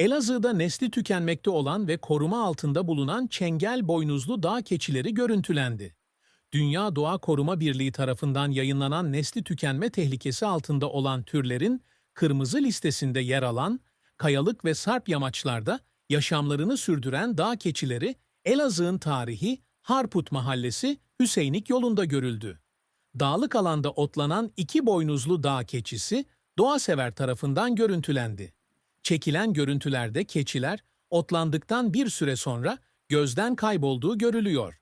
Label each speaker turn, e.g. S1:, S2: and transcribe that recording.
S1: Elazığ'da nesli tükenmekte olan ve koruma altında bulunan çengel boynuzlu dağ keçileri görüntülendi. Dünya Doğa Koruma Birliği tarafından yayınlanan nesli tükenme tehlikesi altında olan türlerin kırmızı listesinde yer alan kayalık ve sarp yamaçlarda yaşamlarını sürdüren dağ keçileri Elazığ'ın tarihi Harput Mahallesi Hüseynik yolunda görüldü. Dağlık alanda otlanan iki boynuzlu dağ keçisi doğasever tarafından görüntülendi. Çekilen görüntülerde keçiler otlandıktan bir süre sonra gözden kaybolduğu görülüyor.